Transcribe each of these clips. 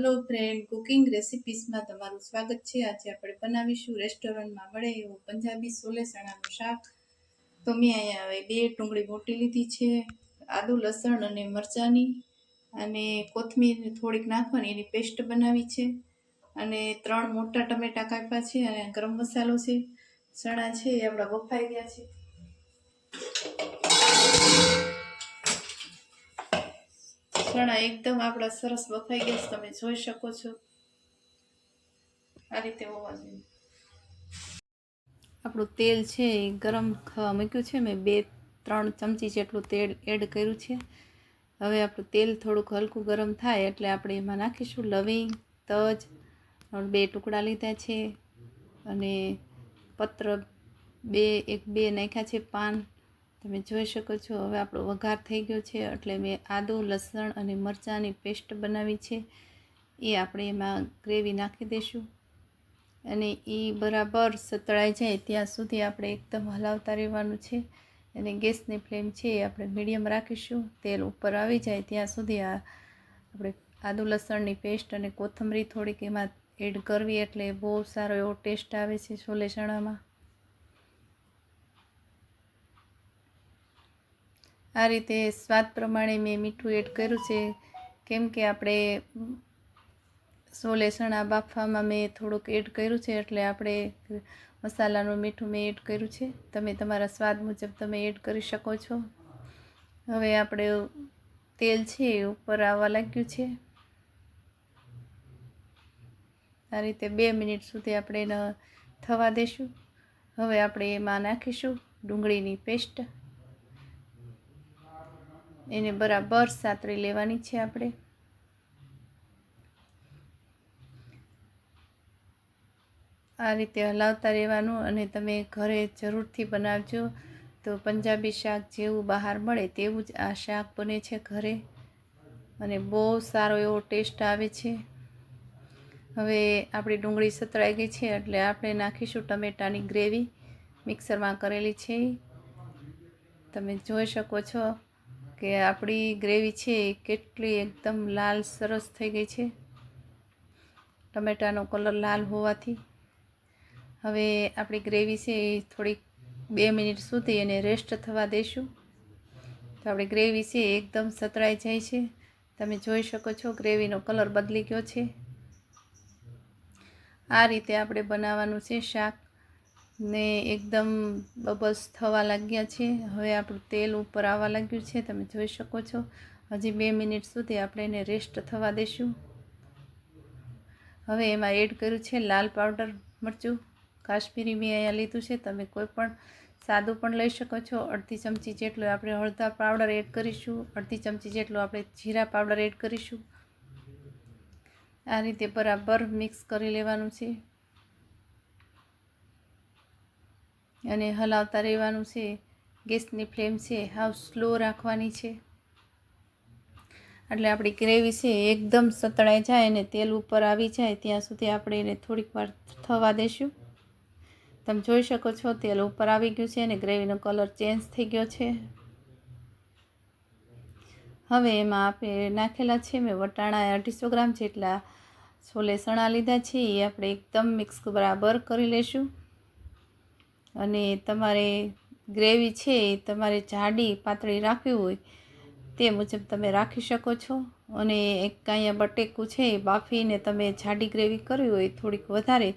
Hello friend, cooking રેસિપીસમાં તમારું સ્વાગત છે. આજે આપણે બનાવીશું રેસ્ટોરન્ટમાં મળે એવું પંજાબી સોલે ચણાનું શાક. તો મેં અહીંયા હવે બે ડુંગળી મોટી લીધી છે, આદુ, લસણ અને મરચાંની અને કોથમીર થોડીક નાખવાની, એની પેસ્ટ બનાવી છે. અને ત્રણ મોટા ટમેટા કાપ્યા છે અને ગરમ મસાલો છે. ચણા છે એ આપણા બફાઈ ગયા છે. ચણા એકદમ આપણા સરસ બફાઈ ગયા તમે જોઈ શકો છો. આ રીતે હોવા જોઈએ. આપણું તેલ છે એ ગરમ મૂક્યું છે. મેં બે, ત્રણ ચમચી જેટલું તેલ એડ કર્યું છે. હવે આપણું તેલ થોડુંક હલકું ગરમ થાય એટલે આપણે એમાં નાખીશું લવિંગ, તજ બે ટુકડા લીધા છે. અને પત્ર બે, એક બે નાખ્યા છે પાન. તમે જોઈ શકો છો, હવે આપણો વઘાર થઈ ગયો છે, એટલે મેં આદુ, લસણ અને મરચાંની પેસ્ટ બનાવી છે. એ આપણે એમાં ગ્રેવી નાખી દઈશું. અને એ બરાબર સતળાઈ જાય ત્યાં સુધી આપણે એકદમ હલાવતા રહેવાનું છે. અને ગેસની ફ્લેમ છે એ આપણે મીડિયમ રાખીશું. તેલ ઉપર આવી જાય ત્યાં સુધી આ આપણે આદુ, લસણની પેસ્ટ અને કોથમરી થોડીક એમાં એડ કરવી એટલે બહુ સારો એવો ટેસ્ટ આવે છે છોલે ચણામાં. આ રીતે સ્વાદ પ્રમાણે મેં મીઠું એડ કર્યું છે. કેમ કે આપણે સોલે ચણા બાફવામાં મેં થોડુંક એડ કર્યું છે, એટલે આપણે મસાલાનું મીઠું મેં એડ કર્યું છે. તમે તમારા સ્વાદ મુજબ તમે એડ કરી શકો છો. હવે આપણે તેલ છે એ ઉપર આવવા લાગ્યું છે. આ રીતે બે મિનિટ સુધી આપણે એને થવા દઈશું હવે આપણે એમાં નાખીશું ડુંગળીની પેસ્ટ. એને બરાબર સાતરી લેવાની છે આપણે. આ રીતે હલાવતા રહેવાનું અને તમે ઘરે જરૂરથી બનાવજો. તો પંજાબી શાક જેવું બહાર મળે તેવું જ આ શાક બને છે ઘરે. અને બહુ સારો એવો ટેસ્ટ આવે છે. હવે આપણી ડુંગળી સતરાઈ ગઈ છે એટલે આપણે નાખીશું ટમેટાની ગ્રેવી. મિક્સરમાં કરેલી છે. તમે જોઈ શકો છો. કે આપણી ગ્રેવી છે એ કેટલી એકદમ લાલ, સરસ થઈ ગઈ છે. ટમેટાનો કલર લાલ હોવાથી. હવે આપણી ગ્રેવી છે એ થોડીક બે મિનિટ સુધી એને રેસ્ટ થવા દઈશું તો આપણી ગ્રેવી છે એકદમ સતળાઈ જાય છે. તમે જોઈ શકો છો ગ્રેવીનો કલર બદલી ગયો છે. આ રીતે આપણે બનાવવાનું છે શાક. ને એકદમ બબલ્સ થવા લાગ્યા છે. હવે આપણું તેલ ઉપર આવવા લાગ્યું છે. તમે જોઈ શકો છો. હજી બે મિનિટ સુધી આપણે એને રેસ્ટ થવા દઈશું હવે એમાં એડ કર્યું છે લાલ પાવડર મરચું. કાશ્મીરી મેં અહીંયા લીધું છે. તમે કોઈ પણ સાદું પણ લઈ શકો છો. અડધી ચમચી જેટલું આપણે હળદર પાવડર એડ કરીશું. અડધી ચમચી જેટલું આપણે જીરા પાવડર એડ કરીશું. આ રીતે બરાબર મિક્સ કરી લેવાનું છે. અને હલાવતા રહેવાનું છે. ગેસની ફ્લેમ છે, હાવ સ્લો રાખવાની છે. એટલે આપણી ગ્રેવી છે એકદમ સતળાઈ જાય અને તેલ ઉપર આવી જાય, ત્યાં સુધી આપણે એને થોડીક વાર થવા દઈશું તમે જોઈ શકો છો, તેલ ઉપર આવી ગયું છે અને ગ્રેવીનો કલર ચેન્જ થઈ ગયો છે. હવે એમાં આપણે નાખેલા છે, મેં વટાણા અઢીસો ગ્રામ જેટલા છોલે સણા લીધા છે, એ આપણે એકદમ મિક્સ બરાબર કરી લઈશું અને તમારે ગ્રેવી છે એ તમારે જાડી પાતળી રાખવી હોય તે મુજબ તમે રાખી શકો છો. અને એક અહીંયા બટેકું છે એ બાફીને તમે જાડી ગ્રેવી કરવી હોય થોડીક વધારે,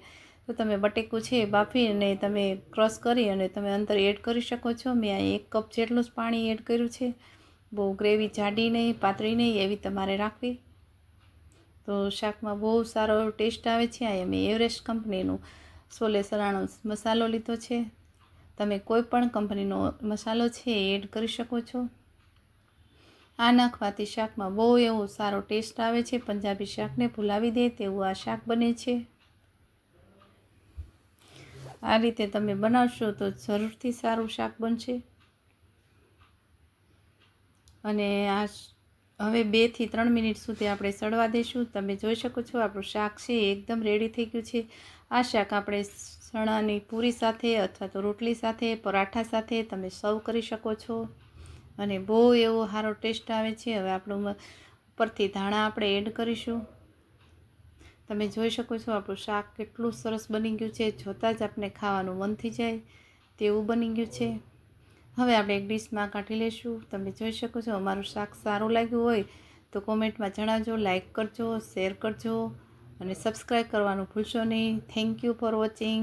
તો તમે બટેકું છે એ બાફીને તમે ક્રશ કરી અને તમે અંદર એડ કરી શકો છો. મેં અહીં એક કપ જેટલું જ પાણી એડ કર્યું છે. બહુ ગ્રેવી જાડી નહીં, પાતળી નહીં, એવી તમારે રાખવી. તો શાકમાં બહુ સારો ટેસ્ટ આવે છે. અહીંયા મેં એવરેસ્ટ કંપનીનું સોલે સરાણો મસાલો લીધો છે. તમે કોઈ પણ કંપનીનો મસાલો છે એ એડ કરી શકો છો. આ નાખવાથી શાકમાં બહુ એવો સારો ટેસ્ટ આવે છે. પંજાબી શાકને ભૂલાવી દે તેવું આ શાક બને છે. આ રીતે તમે બનાવશો તો જરૂરથી સારું શાક બનશે. અને આ હવે બેથી ત્રણ મિનિટ સુધી આપણે સડવા દઈશું. તમે જોઈ શકો છો, આપણું શાક છે એકદમ રેડી થઈ ગયું છે. આ શાક આપણે ચણાની પૂરી સાથે અથવા તો રોટલી સાથે, પરાઠા સાથે તમે સર્વ કરી શકો છો. અને બહુ એવો સારો ટેસ્ટ આવે છે. હવે આપણું ઉપરથી ધાણા આપણે એડ કરીશું. તમે જોઈ શકો છો, આપણું શાક કેટલું સરસ બની ગયું છે. જોતાં જ આપણે ખાવાનું મન થઈ જાય તેવું બની ગયું છે. હવે આપણે એક ડીશમાં કાઢી લઈશું તમે જોઈ શકો છો, અમારું શાક સારું લાગ્યું હોય તો કોમેન્ટમાં જણાવજો લાઇક કરજો, શેર કરજો અને સબસ્ક્રાઈબ કરવાનું ભૂલશો નહીં. Thank you for watching